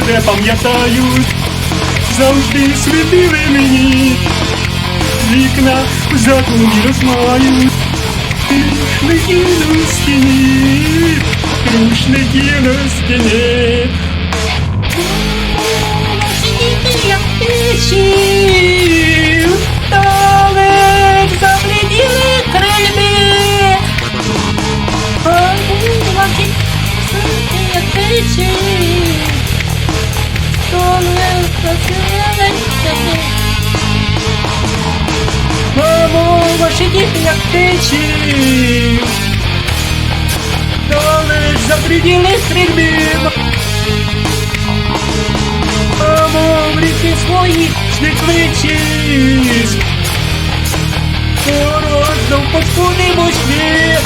тебе пам'ятають, завжди світили мені, вікна в затумі розмають, рушники на стіні, рушники на стіні. Як тисячі, Далек ваші діти як течі, Далеч запреділи стрільби. Мамо, в ріки свої не кличись, Порожно в почку не мочні,